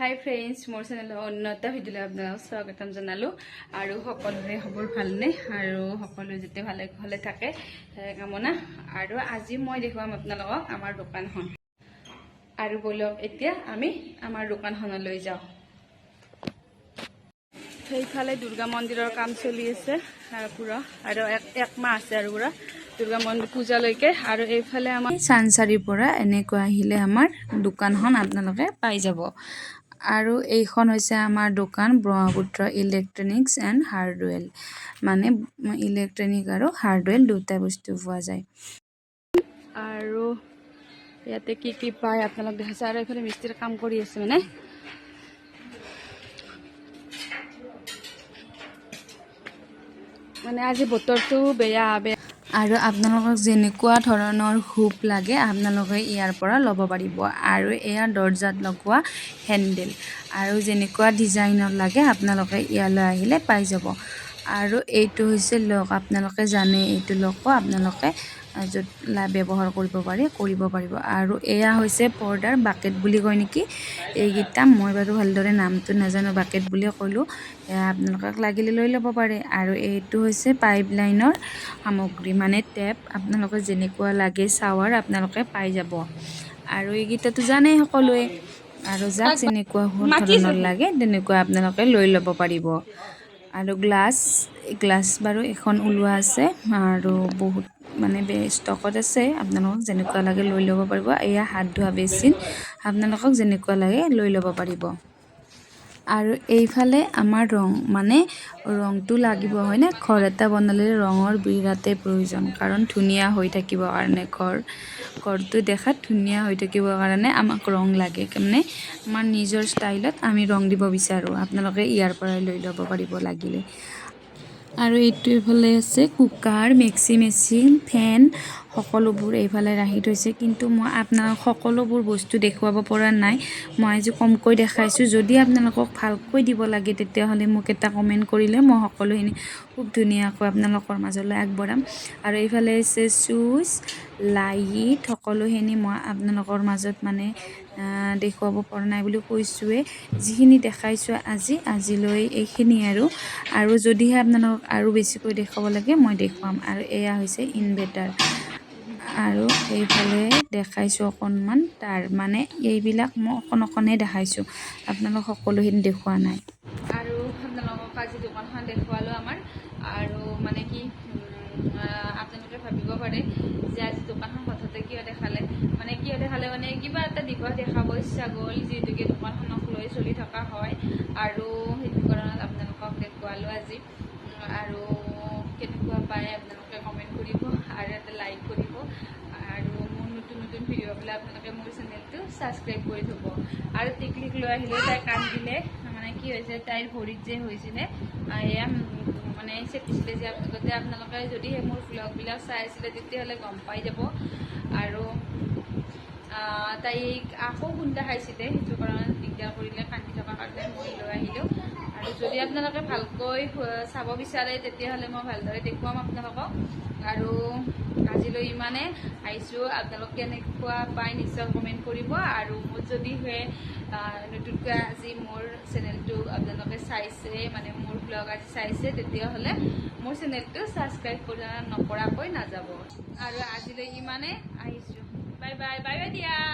হাই friends মোৰ চেনেলৰ অন্য এটা ভিডিঅ'লৈ আপোনালোকক স্বাগতম জনালোঁ। আৰু সকলোৰে খবৰ ভালনে? আৰু সকলো যাতে ভালে ভালে থাকে কামনা। আৰু আজি মই দেখুৱাম আপোনালোকক আমাৰ দোকানখন। আৰু বলক এতিয়া আমি আমাৰ দোকানখনলৈ যাওঁ। সেইফালে দুৰ্গা মন্দিৰৰ কাম চলি আছে পুৰা। আৰু এক মাহ আছে আৰু পুৰা দুৰ্গা মন্দিৰ পূজালৈকে। আৰু এইফালে আমাৰ চানচাৰিৰ পৰা এনেকৈ আহিলে আমাৰ দোকানখন আপোনালোকে পাই যাব। আৰু এইখন হৈছে আমাৰ দোকান ব্ৰহ্মপুত্ৰ ইলেক্ট্ৰনিক্স এণ্ড হাৰ্ডৱেৰ। মানে ইলেক্ট্ৰনিক আৰু হাৰ্ডৱেৰ দুটা বস্তু পোৱা যায়। আৰু ইয়াতে কি কি পায় আপোনালোক দেখাইছে। আৰু এইফালে মিস্ত্ৰীৰ কাম কৰি আছে মানে। মানে আজি বতৰটো বেয়া বেয়া। আৰু আপোনালোকক যেনেকুৱা ধৰণৰ হুপ লাগে আপোনালোকে ইয়াৰ পৰা ল'ব পাৰিব। আৰু এয়া দৰ্জাত লগোৱা হেণ্ডেল। আৰু যেনেকুৱা ডিজাইনৰ লাগে আপোনালোকে ইয়ালৈ আহিলে পাই যাব। আৰু এইটো হৈছে লক। আপোনালোকে জানে এইটো লকো আপোনালোকে য'ত ব্যৱহাৰ কৰিব পাৰে কৰিব পাৰিব। আৰু এয়া হৈছে পৰ্দাৰ বাকেট বুলি কয় নেকি? এইকেইটা মই বাৰু ভালদৰে নামটো নাজানো বাকেট বুলিয়ে ক'লোঁ। এয়া আপোনালোকক লাগিলে লৈ ল'ব পাৰে। আৰু এইটো হৈছে পাইপ লাইনৰ সামগ্ৰী মানে টেপ। আপোনালোকে যেনেকুৱা লাগে চাৱাৰ আপোনালোকে পাই যাব। আৰু এইকেইটাতো জানেই সকলোৱে। আৰু যাক যেনেকুৱা ধৰণৰ লাগে তেনেকুৱা আপোনালোকে লৈ ল'ব পাৰিব। আৰু গ্লাছ গ্লাছ বাৰু এখন ওলোৱা আছে। আৰু বহুত মানে ষ্টকত আছে আপোনালোকক যেনেকুৱা লাগে লৈ ল'ব পাৰিব। এয়া হাত ধোৱা বেচিন আপোনালোকক যেনেকুৱা লাগে লৈ ল'ব পাৰিব। আৰু এইফালে আমাৰ ৰং মানে ৰংটো লাগিব হয়নে? ঘৰ এটা বনালে ৰঙৰ বিৰাটেই প্ৰয়োজন কাৰণ ধুনীয়া হৈ থাকিবৰ কাৰণে ঘৰ। ঘৰটো দেখাত ধুনীয়া হৈ থাকিবৰ কাৰণে আমাক ৰং লাগে মানে আমাৰ নিজৰ ষ্টাইলত আমি ৰং দিব বিচাৰোঁ আপোনালোকে ইয়াৰ পৰাই লৈ ল'ব পাৰিব লাগিলে। আৰু এইটো এইফালে আছে কুকাৰ, মিক্সি মেচিন, ফেন, সকলোবোৰ এইফালে ৰাখি থৈছে। কিন্তু মই আপোনাক সকলোবোৰ বস্তু দেখুৱাব পৰা নাই। মই আজি কমকৈ দেখাইছোঁ। যদি আপোনালোকক ভালকৈ দিব লাগে, তেতিয়াহ'লে মোক এটা কমেণ্ট কৰিলে মই সকলোখিনি খুব ধুনীয়াকৈ আপোনালোকৰ মাজলৈ আগবঢ়াম। আৰু এইফালে আছে চুইচ লাইট সকলোখিনি মই আপোনালোকৰ মাজত মানে দেখুৱাব পৰা নাই বুলি কৈছোঁৱেই যিখিনি দেখাইছোঁ আজি আজিলৈ এইখিনি আৰু। আৰু যদিহে আপোনালোকক আৰু বেছিকৈ দেখুৱাব লাগে মই দেখুৱাম। আৰু এয়া হৈছে ইনভাৰ্টাৰ আৰু এইফালে দেখাইছোঁ অকণমান তাৰ। মানে এইবিলাক মই অকণ অকণেই দেখাইছোঁ। আপোনালোক সকলোখিনি দেখুওৱা নাই। আৰু আপোনালোকক আজি দোকানখন দেখুৱালোঁ আমাৰ। আৰু মানে কি আপোনালোকে ভাবিব পাৰে যে আজি দোকানখন হঠাতে কিয় দেখালে মানে কিয় দেখালে মানে কিবা এটা দিশত দেখাব ইচ্ছা গ'ল যিহেতুকে দোকানখনক লৈ চলি থকা হয়। আৰু সেইটো কাৰণত আপোনালোকক দেখুৱালোঁ আজি। আৰু কেনেকুৱা পায় আপোনালোকে কমেণ্ট কৰিব আৰু এটা লাইক কৰিব। আৰু মোৰ নতুন নতুন ভিডিঅ'বিলাক আপোনালোকে মোৰ চেনেলটো ছাবস্ক্ৰাইব কৰি থ'ব। আৰু টিকলিক লৈ আহিলে তাই কান্দিলে মানে কি হৈছে তাইৰ ভৰিত যে হৈছিলে এয়া মানে চেপিছিলে যে আগতে আপোনালোকে যদিহে মোৰ ভ্লগবিলাক চাই আছিলে তেতিয়াহ'লে গম পাই যাব। আৰু তাইক আকৌ খুন্দা খাইছিলে সেইটো কাৰণত দিগদাৰ কৰিলে কান্দি থকাৰ কাৰণে মই লৈ আহিলোঁ। আৰু যদি আপোনালোকে ভালকৈ চাব বিচাৰে তেতিয়াহ'লে মই ভালদৰে দেখুৱাম আপোনালোকক। আৰু আজিলৈ ইমানে। আহিছোঁ আপোনালোক কেনেকুৱা পায় নিশ্চয় কমেণ্ট কৰিব। আৰু মোৰ যদিহে আহ, নতুনকৈ আজি মোৰ চেনেলটো আপোনালোকে চাইছে মানে মোৰ ব্লগ আজি চাইছে তেতিয়াহ'লে মোৰ চেনেলটো ছাবস্ক্ৰাইব কৰা নকৰাকৈ নাযাব। আৰু আজিলৈ ইমানে। আহিছোঁ। 拜拜拜月底啊。